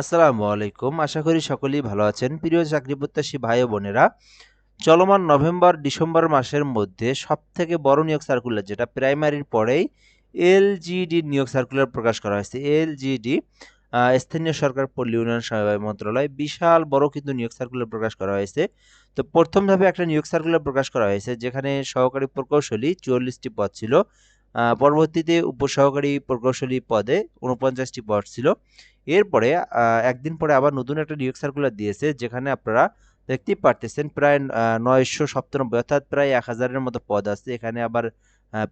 আসসালামু আলাইকুম। আশা করি সকলেই ভালো আছেন। প্রিয় চাকরি প্রত্যাশী ভাই বোনেরা, চলমান নভেম্বর, ডিসেম্বর মাসের মধ্যে সবথেকে বড় নিয়োগ সার্কুলার যেটা প্রাইমারির পরেই এলজিডি নিয়োগ সার্কুলার প্রকাশ করা হয়েছে। এলজিডি স্থানীয় সরকার, পল্লী উন্নয়ন সমবায় মন্ত্রণালয়, বিশাল বড় কিন্তু নিয়োগ সার্কুলার প্রকাশ করা হয়েছে। তো প্রথমভাবে একটা নিয়োগ সার্কুলার প্রকাশ করা হয়েছে, যেখানে সহকারী প্রকৌশলী চুয়াল্লিশটি পদ ছিল। পরবর্তীতে উপসহকারী প্রকৌশলী পদে উনপঞ্চাশটি পদ ছিল। এরপরে একদিন পরে আবার নতুন একটা নিয়োগ সার্কুলার দিয়েছে, যেখানে আপনারা দেখতেই পারতেছেন প্রায় নয়শো সপ্তানব্বই অর্থাৎ প্রায় এক হাজারের মতো পদ আছে। এখানে আবার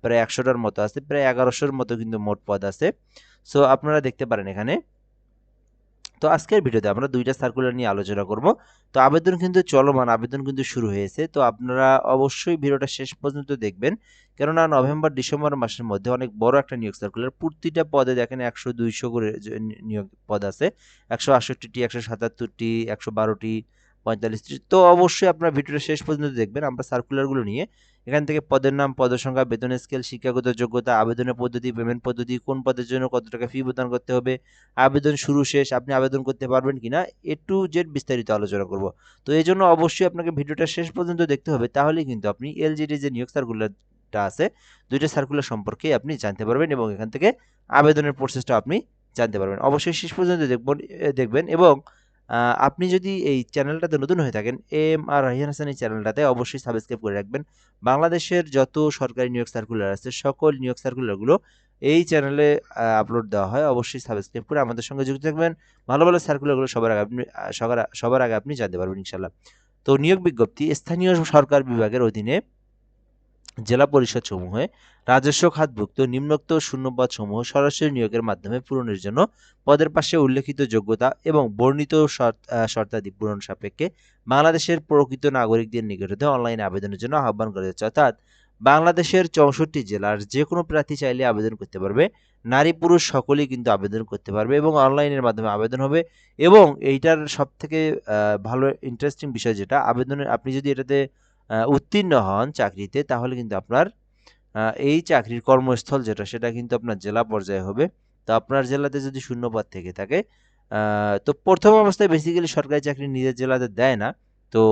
প্রায় একশোটার মতো আছে, প্রায় এগারোশোর মতো কিন্তু মোট পদ আছে। সো আপনারা দেখতে পারেন এখানে। তো আজকের ভিডিওতে আমরা দুইটা সার্কুলার নিয়ে আলোচনা করব। তো আবেদন কিন্তু চলমান, আবেদন কিন্তু শুরু হয়েছে। তো আপনারা অবশ্যই ভিডিওটা শেষ পর্যন্ত দেখবেন। কেননা নভেম্বর, ডিসেম্বর মাসের মধ্যে অনেক বড় একটা নিয়োগ সার্কুলার প্রতিটা পদে দেখেন একশো দুইশো করে নিয়োগ পদ আছে। একশো আটষট্টিটি, একশো সাতাত্তরটি, একশো বারোটি, পঁয়তাল্লিশটি। তো অবশ্যই আপনারা ভিডিওটা শেষ পর্যন্ত দেখবেন। আমরা সার্কুলারগুলো নিয়ে এখান থেকে পদের নাম পদের সংখ্যা বেতন স্কেল শিক্ষাগত যোগ্যতা, আবেদনের পদ্ধতি পেমেন্ট পদ্ধতি, কোন পদের জন্য কত টাকা ফি প্রদান করতে হবে, আবেদন শুরু শেষ, আপনি আবেদন করতে পারবেন কিনা, এ টু জেড বিস্তারিত আলোচনা করব। তো এই জন্য অবশ্যই আপনাকে ভিডিওটা শেষ পর্যন্ত দেখতে হবে তাহলে কিন্তু আপনি এলজিডি যে নিয়োগ সার্কুলারটা আছে, দুইটা সার্কুলার সম্পর্কে আপনি জানতে পারবেন এবং এখান থেকে আবেদনের প্রসেসটা আপনি জানতে পারবেন। অবশ্যই শেষ পর্যন্ত দেখবেন দেখবেন এবং আপনি যদি এই চ্যানেলটাতে নতুন হয়ে থাকেন, এম আর রাহিয়ান হাসান এই চ্যানেলটাতে অবশ্যই সাবস্ক্রাইব করে রাখবেন। বাংলাদেশের যত সরকারি নিয়োগ সার্কুলার আছে, সকল নিয়োগ সার্কুলারগুলো এই চ্যানেলে আপলোড দেওয়া হয়। অবশ্যই সাবস্ক্রাইব করে আমাদের সঙ্গে যুক্ত থাকবেন। ভালো ভালো সার্কুলারগুলো সবার আগে আপনি সবার সবার আগে আপনি জানতে পারবেন ইনশাল্লাহ তো নিয়োগ বিজ্ঞপ্তি, স্থানীয় সরকার বিভাগের অধীনে জেলা পরিষদ সমূহে রাজস্ব খাতভুক্ত নিম্নোক্ত শূন্যপদ সমূহ সরাসরি নিয়োগের মাধ্যমে পূরণের জন্য পদের পাশে উল্লেখিত যোগ্যতা এবং বর্ণিত শর্ত- শর্তাদি পূরণ সাপেক্ষে বাংলাদেশের প্রকৃত নাগরিকদের নিকটতে অনলাইনে আবেদনের জন্য আহ্বান করা যাচ্ছে অর্থাৎ বাংলাদেশের চৌষট্টি জেলার যে কোনো প্রার্থী চাইলে আবেদন করতে পারবে, নারী পুরুষ সকলেই কিন্তু আবেদন করতে পারবে এবং অনলাইনের মাধ্যমে আবেদন হবে এবং এইটার সব থেকে ভালো ইন্টারেস্টিং বিষয় যেটা, আবেদনের, আপনি যদি এটাতে উত্তীর্ণ হন চাকরিতে, তাহলে কিন্তু আপনার এই চাকরির কর্মস্থল যেটা, সেটা কিন্তু আপনার জেলা পর্যায়ে হবে। তো আপনার জেলাতে যদি শূন্যপদ থেকে থাকে তো প্রথম অবস্থায় বেসিক্যালি সরকারি চাকরি নিজের জেলাতে দেয় না। তো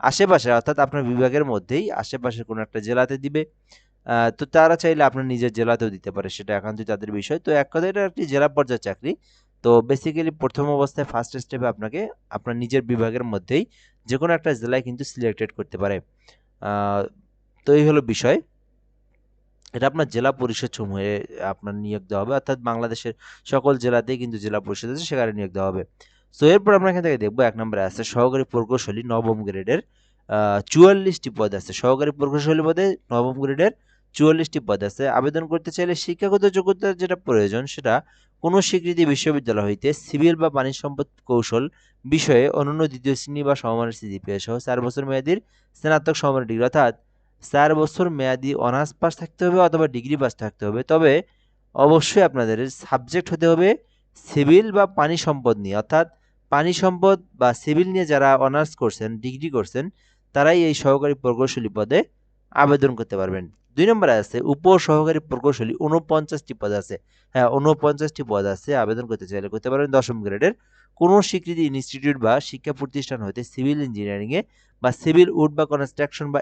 আশেপাশে, অর্থাৎ আপনার বিভাগের মধ্যেই আশেপাশের কোনো একটা জেলাতে দিবে। তো তারা চাইলে আপনার নিজের জেলাতেও দিতে পারে, সেটা একান্তই তাদের বিষয়। তো এক কথা এটা একটি জেলা পর্যায়ের চাকরি। তো বেসিক্যালি প্রথম অবস্থায় ফার্স্ট স্টেপে আপনাকে আপনার নিজের বিভাগের মধ্যেই যে কোনো একটা জেলায় কিন্তু সিলেক্টেড করতে পারে। তো এই হলো বিষয়। এটা আপনার জেলা পরিষদ সমূহে আপনার নিয়োগ দেওয়া হবে। অর্থাৎ বাংলাদেশের সকল জেলাতেই কিন্তু জেলা পরিষদ আছে, সেখানে নিয়োগ দেওয়া হবে। তো এরপর আমরা এখান থেকে দেখব এক নম্বরে আছে সহকারী প্রকৌশলী নবম গ্রেডের চুয়াল্লিশটি পদ আছে। সহকারী প্রকৌশলী পদে নবম গ্রেডের চুয়াল্লিশটি পদ আছে। আবেদন করতে চাইলে শিক্ষাগত যোগ্যতার যেটা প্রয়োজন, সেটা কোনো স্বীকৃতি বিশ্ববিদ্যালয় হইতে সিভিল বা পানি সম্পদ কৌশল বিষয়ে অনন্য দ্বিতীয় শ্রেণি বা সমমানের সিজিপিএ সহ চার বছর মেয়াদীর স্নাতক সমমানের ডিগ্রি, অর্থাৎ চার বছর মেয়াদি অনার্স পাস থাকতে হবে অথবা ডিগ্রি পাস থাকতে হবে। তবে অবশ্যই আপনাদের সাবজেক্ট হতে হবে সিভিল বা পানি সম্পদ নিয়ে, অর্থাৎ পানি সম্পদ বা সিভিল নিয়ে যারা অনার্স করছেন, ডিগ্রি করছেন, তারাই এই সহকারী প্রকৌশলী পদে আবেদন করতে পারবেন। দুই নম্বরে আছে উপ সহকারী প্রকৌশলী উনপঞ্চাশটি পদ আছে। হ্যাঁ উনপঞ্চাশটি পদ আছে, আবেদন করতে চাইলে করতে পারবেন। দশম গ্রেডের কোনো স্বীকৃতি ইনস্টিটিউট বা শিক্ষা প্রতিষ্ঠান হতে সিভিল ইঞ্জিনিয়ারিংয়ে বা সিভিল উড বা কনস্ট্রাকশন বা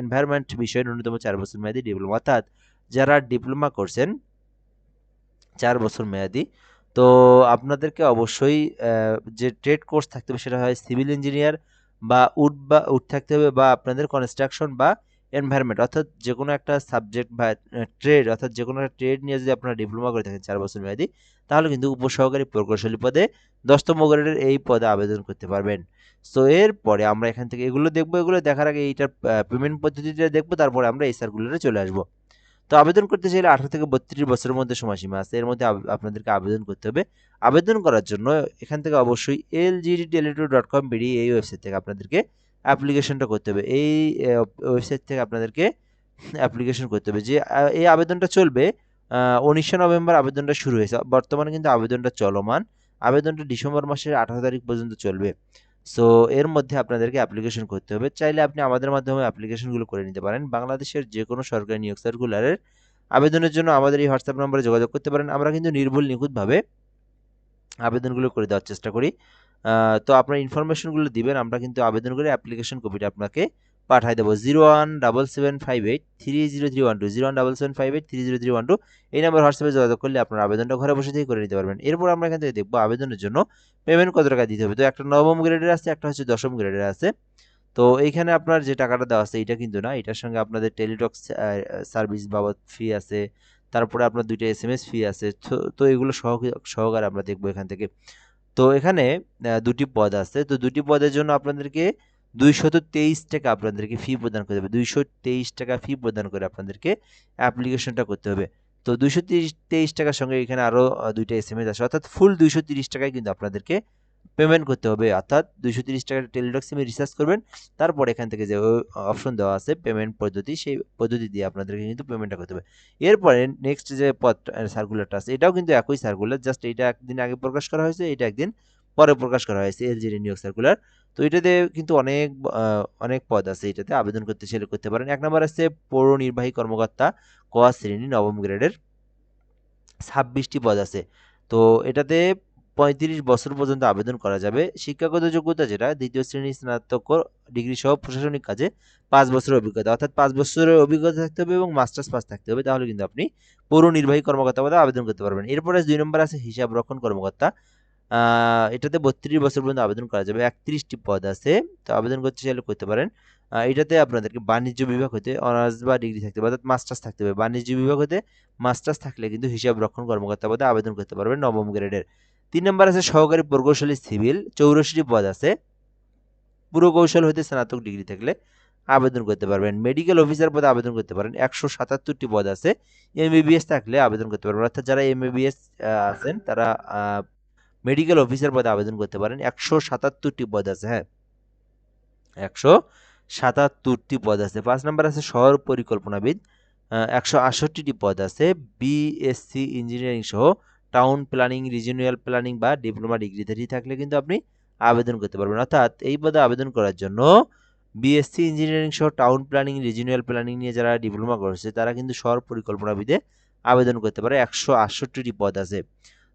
এনভায়রনমেন্ট বিষয়ে ন্যূনতম চার বছর মেয়াদী ডিপ্লোমা, অর্থাৎ যারা ডিপ্লোমা করছেন, চার বছর মেয়াদি, তো আপনাদেরকে অবশ্যই যে ট্রেড কোর্স থাকতে হবে সেটা হয় সিভিল ইঞ্জিনিয়ার বা উড বা উড থাকতে হবে বা আপনাদের কনস্ট্রাকশন বা এনভায়রনমেন্ট অর্থাৎ যে কোনো একটা সাবজেক্ট বা ট্রেড অর্থাৎ যে কোনো একটা ট্রেড নিয়ে যদি আপনারা ডিপ্লোমা করে থাকেন চার বছর মেয়াদি, তাহলে কিন্তু উপসহকারী প্রকৌশলী পদে দশতম গ্রেডের এই পদে আবেদন করতে পারবেন। সো এরপরে আমরা এখান থেকে এগুলো দেখব, এগুলো দেখার আগে এইটার পেমেন্ট পদ্ধতিটা দেখব, তারপরে আমরা এই সার্কুলারে চলে আসব। তো আবেদন করতে চাইলে আঠারো থেকে বত্রিশ বছরের মধ্যে সময়সীমা আছে, এর মধ্যে আপনাদেরকে আবেদন করতে হবে। আবেদন করার জন্য এখান থেকে অবশ্যই L GD dot com BD এই ওয়েবসাইট থেকে আপনাদেরকে অ্যাপ্লিকেশনটা করতে হবে। এই ওয়েবসাইট থেকে আপনাদেরকে অ্যাপ্লিকেশন করতে হবে যে এই আবেদনটা চলবে উনিশে নভেম্বর আবেদনটা শুরু হয়েছে। বর্তমানে কিন্তু আবেদনটা চলমান। আবেদনটা ডিসেম্বর মাসের আঠারো তারিখ পর্যন্ত চলবে। সো এর মধ্যে আপনাদেরকে অ্যাপ্লিকেশন করতে হবে। চাইলে আপনি আমাদের মাধ্যমে অ্যাপ্লিকেশনগুলো করে নিতে পারেন। বাংলাদেশের যে কোনো সরকারি নিয়োগ সার্কুলারের আবেদনের জন্য আমাদের এই হোয়াটসঅ্যাপ নম্বরে যোগাযোগ করতে পারেন। আমরা কিন্তু নির্ভুল, নিখুঁতভাবে আবেদনগুলো করে দেওয়ার চেষ্টা করি। তো আপনার ইনফরমেশনগুলো দিবেন, আমরা কিন্তু আবেদন করে অ্যাপ্লিকেশন কপিটা আপনাকে পাঠাই দেবো। Zero one double seven five eight three zero three one two zero one double seven five eight three zero three one two এই নাম্বার হোয়াটসঅ্যাপে যোগাযোগ করলে আপনার আবেদনটা ঘরে বসে থেকে করে নিতে পারবেন। এরপর আমরা এখান থেকে দেখব আবেদনের জন্য পেমেন্ট কত টাকা দিতে হবে। তো একটা নবম গ্রেডের আছে, একটা হচ্ছে দশম গ্রেডের আছে। তো এইখানে আপনার যে টাকাটা দেওয়া আছে, এটা কিন্তু না, এটার সঙ্গে আপনাদের টেলিটক সার্ভিস বাবদ ফি আছে। তারপরে আপনার দুইটা এস এম এস ফি আছে। তো- তো এগুলো সহ, সহকারে আমরা দেখব এখান থেকে। তো এখানে দুটি পদ আছে। তো দুটি পদের জন্য আপনাদেরকে দুইশত তেইশ টাকা আপনাদেরকে ফি প্রদান করতে হবে। দুইশো তেইশ টাকা ফি প্রদান করে আপনাদেরকে অ্যাপ্লিকেশনটা করতে হবে। তো দুইশো তেইশ টাকার সঙ্গে এখানে আরও দুইটা এস এম এস আছে অর্থাৎ ফুল দুইশো তিরিশ টাকায় কিন্তু আপনাদেরকে পেমেন্ট করতে হবে, অর্থাৎ দুইশো তিরিশ টাকার টেলিটক সিমে রিচার্জ করবেন, তারপর এখান থেকে যে অপশন দেওয়া আছে পেমেন্ট পদ্ধতি, সেই পদ্ধতি দিয়ে আপনাদেরকে কিন্তু পেমেন্টটা করতে হবে। এরপরে নেক্সট যে পদ সার্কুলারটা আছে, এটাও কিন্তু একই সার্কুলার জাস্ট এটা একদিন আগে প্রকাশ করা হয়েছে, এটা একদিন পরে প্রকাশ করা হয়েছে এলজিডি নিয়োগ সার্কুলার তো এটাতে কিন্তু অনেক অনেক পদ আছে এটাতে, আবেদন করতে চাইলে করতে পারেন। এক নম্বর আছে পৌর নির্বাহী কর্মকর্তা, ক শ্রেণি, নবম গ্রেডের ছাব্বিশটি পদ আছে। তো এটাতে পঁয়ত্রিশ বছর পর্যন্ত আবেদন করা যাবে। শিক্ষাগত যোগ্যতা যেটা, দ্বিতীয় শ্রেণি স্নাতক ডিগ্রি সহ প্রশাসনিক কাজে পাঁচ বছরের অভিজ্ঞতা। অর্থাৎ পাঁচ বছরের অভিজ্ঞতা থাকতে হবে এবং মাস্টার্স পাস থাকতে হবে। তাহলে কিন্তু আপনি পৌর নির্বাহী কর্মকর্তা পদে আবেদন করতে পারবেন। এরপরে দুই নম্বর আছে হিসাব রক্ষণ কর্মকর্তা। এটাতে বত্রিশ বছর পর্যন্ত আবেদন করা যাবে। একত্রিশটি পদ আছে। তো আবেদন করতে চাইলে করতে পারেন। এটাতে আপনাদেরকে বাণিজ্য বিভাগ হতে অনার্স বা ডিগ্রি থাকতে হবে। অর্থাৎ মাস্টার্স থাকতে হবে। বাণিজ্য বিভাগ হতে মাস্টার্স থাকলে কিন্তু হিসাব রক্ষণ কর্মকর্তা পদে আবেদন করতে পারবেন নবম গ্রেডের। তিন নম্বর আছে সহকারী প্রকৌশলী সিভিল, চৌরাশিটি পদ আছে। পুরকৌশল হতে স্নাতক ডিগ্রি থাকলে আবেদন করতে পারবেন। মেডিকেল অফিসার পদে আবেদন করতে পারেন। একশো সাতাত্তরটি পদ আছে। এমবিবিএস থাকলে আবেদন করতে পারবেন। অর্থাৎ যারা এমবিবিএস আছেন, তারা মেডিকেল অফিসার পদে আবেদন করতে পারেন। একশো সাতাত্তরটি পদ আছে হ্যাঁ। একশো সাতাত্তরটি পদ আছে। পাঁচ নম্বর আছে শহর পরিকল্পনাবিদ একশো আটষট্টিটি পদ আছে। বিএসসি ইঞ্জিনিয়ারিং সহ টাউন প্ল্যানিং রিজিওনাল প্ল্যানিং বা ডিপ্লোমা ডিগ্রিধারী থাকলে কিন্তু আপনি আবেদন করতে পারবেন। অর্থাৎ এই পদে আবেদন করার জন্য বিএসসি ইঞ্জিনিয়ারিং সহ টাউন প্ল্যানিং রিজিওনাল প্ল্যানিং নিয়ে যারা ডিপ্লোমা করেছে, তারা কিন্তু শহর পরিকল্পনাবিদে আবেদন করতে পারে। একশো আটষট্টিটি পদ আছে।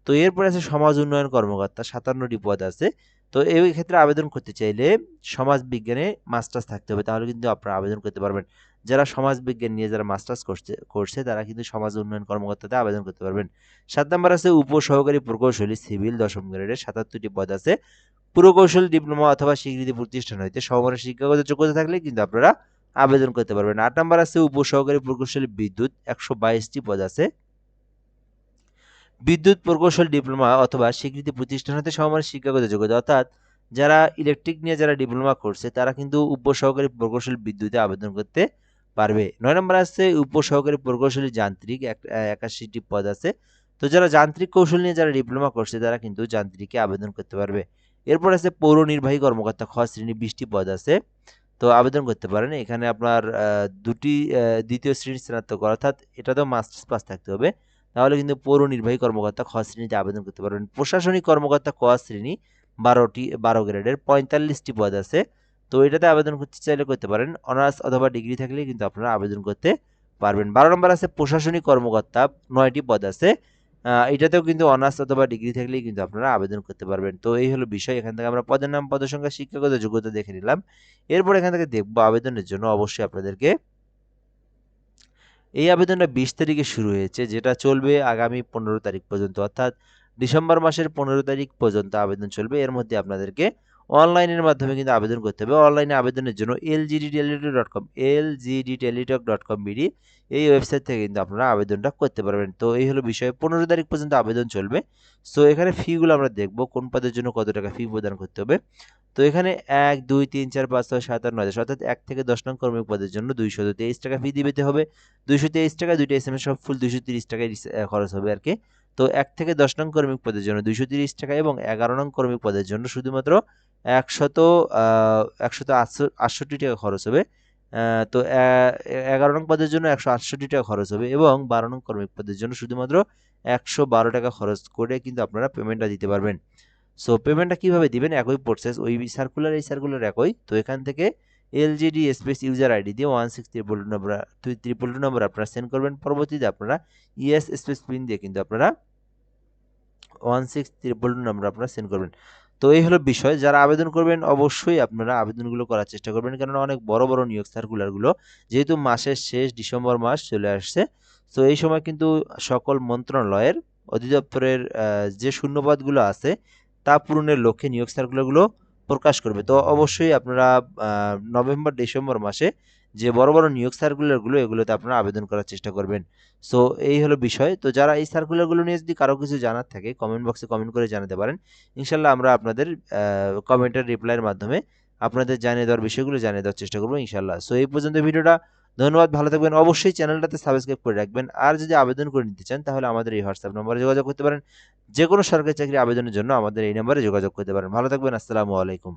তো এরপরে আছে সমাজ উন্নয়ন কর্মকর্তা, সাতান্নটি পদ আছে। তো এই ক্ষেত্রে আবেদন করতে চাইলে সমাজ বিজ্ঞানে মাস্টার্স থাকতে হবে। তাহলে কিন্তু আপনারা আবেদন করতে পারবেন। যারা সমাজ বিজ্ঞান নিয়ে যারা মাস্টার্স করছে করছে, তারা কিন্তু সমাজ উন্নয়ন কর্মকর্তাতে আবেদন করতে পারবেন। সাত নম্বর আছে উপসহকারী প্রকৌশলী, সিভিল, দশম গ্রেডের সাতাত্তরটি পদ আছে। পুরকৌশল, ডিপ্লোমা অথবা স্বীকৃতি প্রতিষ্ঠান হইতে সমমানের শিক্ষাগত যোগ্যতা থাকলে কিন্তু আপনারা আবেদন করতে পারবেন। আট নম্বর আছে উপসহকারী প্রকৌশলী বিদ্যুৎ, একশো বাইশটি পদ আছে। বিদ্যুৎ প্রকৌশল ডিপ্লোমা অথবা স্বীকৃতি প্রতিষ্ঠান হতে সমমানের শিক্ষাগত যোগ্যতা, অর্থাৎ যারা ইলেকট্রিক নিয়ে যারা ডিপ্লোমা করছে, তারা কিন্তু উপসহকারী প্রকৌশল বিদ্যুতে আবেদন করতে পারবে। নয় নম্বর আছে উপসহকারী প্রকৌশলী যান্ত্রিক, এক- একাশিটি পদ আছে। তো যারা যান্ত্রিক কৌশল নিয়ে যারা ডিপ্লোমা করছে, তারা কিন্তু যান্ত্রিকে আবেদন করতে পারবে। এরপর আছে পৌর নির্বাহী কর্মকর্তা খ শ্রেণি বিশটি পদ আছে। তো আবেদন করতে পারেন। এখানে আপনার দুটি দ্বিতীয় শ্রেণির স্নাতক, অর্থাৎ এটা তো মাস্টার্স পাস থাকতে হবে। তাহলে কিন্তু পৌর নির্বাহী কর্মকর্তা খ শ্রেণীতে আবেদন করতে পারবেন। প্রশাসনিক কর্মকর্তা ক শ্রেণি বারোটি, বারো গ্রেডের পঁয়তাল্লিশটি পদ আছে। তো এটাতে আবেদন করতে চাইলে করতে পারেন। অনার্স অথবা ডিগ্রি থাকলে কিন্তু আপনারা আবেদন করতে পারবেন। বারো নম্বর আছে প্রশাসনিক কর্মকর্তা, নয়টি পদ আছে। এটাতেও কিন্তু অনার্স অথবা ডিগ্রি থাকলেই কিন্তু আপনারা আবেদন করতে পারবেন। তো এই হলো বিষয়। এখান থেকে আমরা পদের নাম পদের সংখ্যা শিক্ষাগত যোগ্যতা দেখে নিলাম। এরপর এখান থেকে দেখব আবেদনের জন্য অবশ্যই আপনাদেরকে এই আবেদনটা বিশ তারিখে শুরু হয়েছে, যেটা চলবে আগামী পনেরো তারিখ পর্যন্ত। অর্থাৎ ডিসেম্বর মাসের পনেরো তারিখ পর্যন্ত আবেদন চলবে। এর মধ্যে আপনাদেরকে অনলাইনের মাধ্যমে কিন্তু আবেদন করতে হবে। অনলাইনে আবেদনের জন্য L GD Teletalk dot com L GD Teletalk dot com BD এই ওয়েবসাইট থেকে কিন্তু আপনারা আবেদনটা করতে পারবেন। তো এই হলো বিষয়। পনেরো তারিখ পর্যন্ত আবেদন চলবে। সো এখানে ফিগুলো আমরা দেখব, কোন পদের জন্য কত টাকা ফি প্রদান করতে হবে। তো এখানে এক, দুই, তিন, চার, পাঁচ, ছয়, সাত, আট, নয়, দশ, অর্থাৎ এক থেকে দশ নং কর্মী পদের জন্য দুইশো তেইশ টাকা ফি দিতে হবে। দুইশো তেইশ টাকা, দুইটা এস এম এস সব ফুল দুইশো তিরিশ টাকায় খরচ হবে আর কি। তো এক থেকে দশ নং কর্মিক পদের জন্য দুইশো তিরিশ টাকা এবং এগারো নং কর্মিক পদের জন্য শুধুমাত্র একশত একশত আটষট্টি টাকা খরচ হবে। তো এগারো নং পদের জন্য একশো আটষট্টি টাকা খরচ হবে এবং বারো নং কর্মিক পদের জন্য শুধুমাত্র একশো বারো টাকা খরচ করে কিন্তু আপনারা পেমেন্টটা দিতে পারবেন। সো পেমেন্টটা কীভাবে দিবেন? একই প্রসেস ওই সার্কুলার এই সার্কুলার একই। তো এখান থেকে এলজিডি স্পেস ইউজার আইডি দিয়ে one six triple two number triple two number আপনারা সেন্ড করবেন। পরবর্তীতে আপনারা ইএস স্পেস পিন দিয়ে কিন্তু আপনারা one six triple two number আপনারা সেন্ড করবেন। তো এই হলো বিষয়। যারা আবেদন করবেন, অবশ্যই আপনারা আবেদনগুলো করার চেষ্টা করবেন। কেননা অনেক বড় বড় নিয়োগ সার্কুলারগুলো যেহেতু মাসের শেষ, ডিসেম্বর মাস চলে আসছে। তো এই সময় কিন্তু সকল মন্ত্রণালয়ের অধিদপ্তরের যে শূন্যপদগুলো আছে তা পূরণের লক্ষ্যে নিয়োগ সার্কুলারগুলো প্রকাশ করবে। তো অবশ্যই আপনারা নভেম্বর, ডিসেম্বর মাসে যে বড় বড় নিয়োগ সার্কুলারগুলো, এগুলোতে আপনারা আবেদন করার চেষ্টা করবেন। সো, এই হলো বিষয়। তো যারা এই সার্কুলারগুলো নিয়ে যদি কারও কিছু জানার থাকে কমেন্ট বক্সে কমেন্ট করে জানাতে পারেন। ইনশাল্লাহ আমরা আপনাদের কমেন্টের রিপ্লাইয়ের মাধ্যমে আপনাদের জানিয়ে দেওয়ার বিষয়গুলো জানিয়ে দেওয়ার চেষ্টা করব ইনশাল্লাহ সো, এই পর্যন্ত ভিডিওটা ধন্যবাদ, ভালো থাকবেন। অবশ্যই চ্যানেলটাতে সাবস্ক্রাইব করে রাখবেন। আর যদি আবেদন করে নিতে চান, তাহলে আমাদের এই হোয়াটসঅ্যাপ নম্বরে যোগাযোগ করতে পারেন। যে কোনো সরকারি চাকরি আবেদনের জন্য আমাদের এই নম্বরে যোগাযোগ করতে পারেন। ভালো থাকবেন, আসসালামু আলাইকুম।